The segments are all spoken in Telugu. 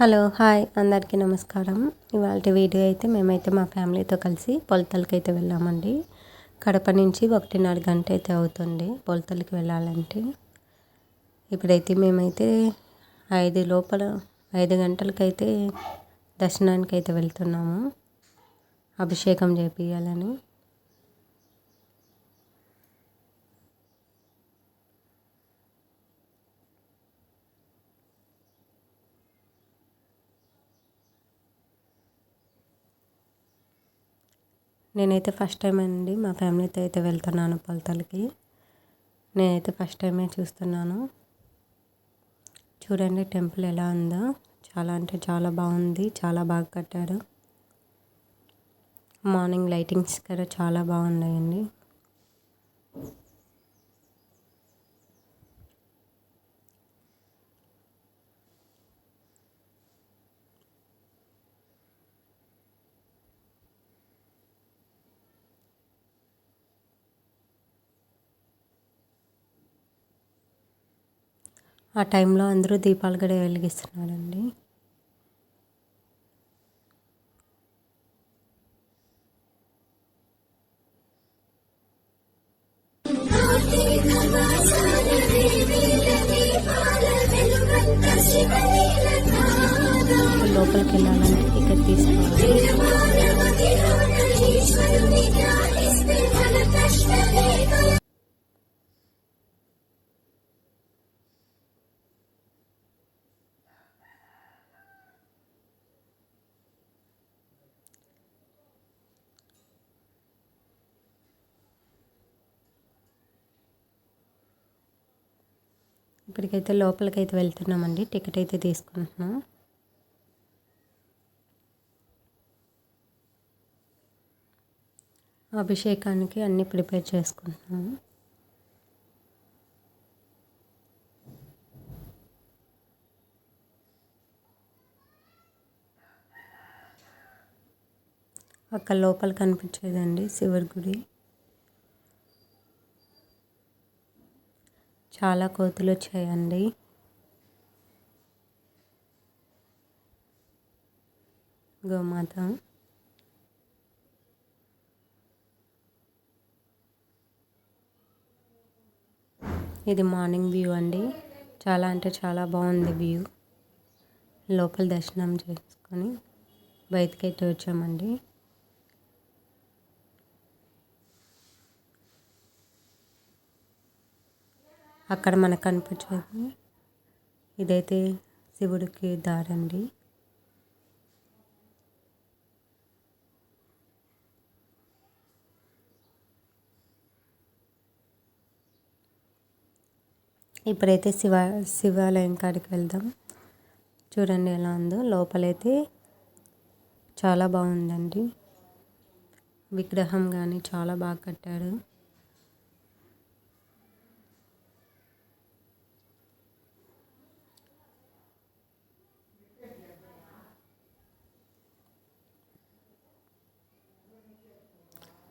Hello hi. అందరికీ నమస్కారం. ఇవాళ వీడియో అయితే మేమైతే మా ఫ్యామిలీతో కలిసి పొలతలకి అయితే వెళ్ళామండి. కడప నుంచి ఒకటిన్నర గంట అయితే అవుతుంది పొలతలకి వెళ్ళాలంటే. ఇప్పుడైతే మేమైతే ఐదు లోపల ఐదు గంటలకైతే దర్శనానికి అయితే వెళ్తున్నాము. అభిషేకం చేపియాలని నేనైతే ఫస్ట్ టైం అండి. మా ఫ్యామిలీతో అయితే వెళ్తున్నాను పొలతలకి. నేనైతే ఫస్ట్ టైమే చూస్తున్నాను. చూడండి టెంపుల్ ఎలా ఉందో. చాలా అంటే చాలా బాగుంది. చాలా బాగా కట్టారు. మార్నింగ్ లైటింగ్స్ కూడా చాలా బాగున్నాయండి. ఆ టైంలో అందరూ దీపాలు కూడా వెలిగిస్తున్నారండి. లోపలికి వెళ్ళాలంటే టికెట్ తీసుకోవాలి. ఇప్పటికైతే లోపలికైతే వెళ్తున్నామండి. టికెట్ అయితే తీసుకుంటున్నాం. అభిషేకానికి అన్నీ ప్రిపేర్ చేసుకుంటున్నాము అక్కడ లోపల కనిపించేదండి శివుడి గుడి. చాలా కోతులు వచ్చాయండి. గోమాత ఇది మార్నింగ్ వ్యూ అండి. చాలా అంటే చాలా బాగుంది వ్యూ. లోపల దర్శనం చేసుకొని బయటకి అయితే వచ్చామండి. అక్కడ మనకు కనిపించేది. ఇదైతే శివుడికి దారండి. ఇప్పుడైతే శివ శివాలయం కాడికి వెళ్దాం. చూడండి ఎలా ఉందో. లోపలైతే చాలా బాగుందండి. విగ్రహం కానీ చాలా బాగా కట్టారు.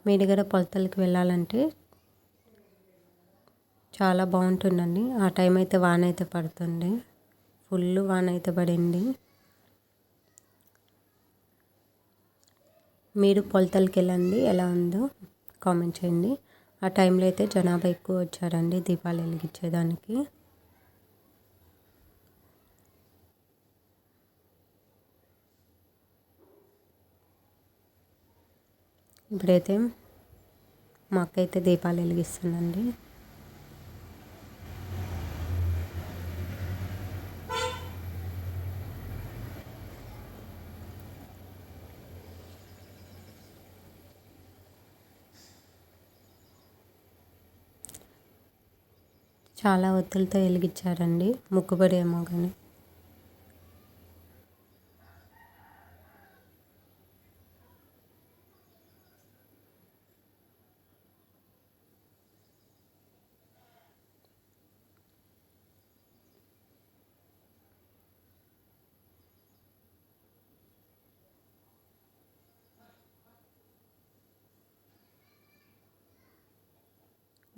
మేడిగడ కూడా పొలతలకి వెళ్ళాలంటే చాలా బాగుంటుందండి. ఆ టైం అయితే వాన అయితే పడుతుంది ఫుల్ వాన అయితే పడింది. మీరు పొలతలకి వెళ్ళండి. ఎలా ఉందో కామెంట్ చేయండి. ఆ టైంలో అయితే జనాభా ఎక్కువ వచ్చారండి. దీపాలు వెలిగించేదానికి. ఇప్పుడైతే మా అక్క అయితే దీపాలు వెలిగిస్తుందండి. చాలా ఒత్తులతో వెలిగించారండి. ముక్కుబడి ఏమో కానీ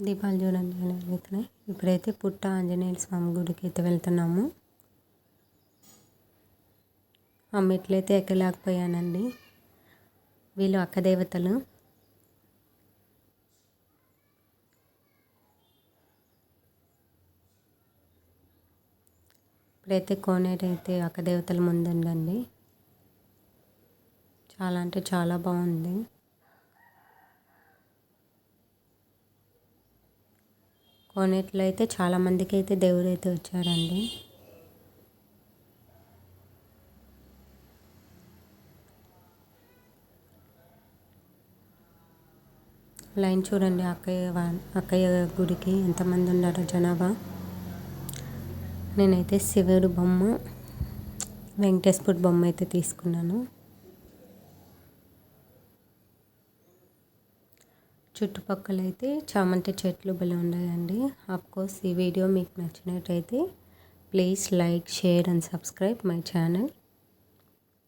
దీపాలు చూడండి వెలుగుతున్నాయి ఇప్పుడైతే పుట్ట ఆంజనేయ స్వామి గుడికి అయితే వెళ్తున్నాము. ఆ మెట్లయితే ఎక్కలేకపోయానండి. వీళ్ళు అక్క దేవతలు. ఇప్పుడైతే కోనేరు అయితే అక్క దేవతల ముందుందండి. చాలా అంటే చాలా బాగుంది. కోనేట్లో అయితే చాలామందికి అయితే దేవుడు అయితే వచ్చారండి. లైన్ చూడండి అక్కయ్య అక్కయ్య గుడికి ఎంతమంది ఉన్నారో జనాభా. నేనైతే శివుడు బొమ్మ వెంకటేశ్వర బొమ్మ అయితే తీసుకున్నాను. చుట్టుపక్కల అయితే చామంతి చెట్లు భలే ఉన్నాయండి కోర్స్ ఈ వీడియో మీకు నచ్చినట్టయితే please like share and subscribe my channel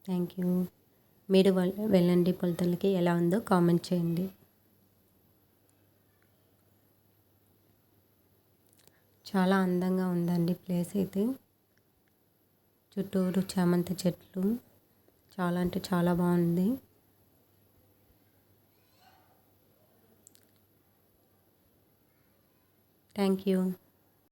thank you మీరు వెళ్ళండి పొలతలకి ఎలా ఉందో కామెంట్ చేయండి. చాలా అందంగా ఉందండి ప్లేస్ అయితే. చుట్టూరు చామంతి చెట్లు. చాలా అంటే చాలా బాగుంది. Thank you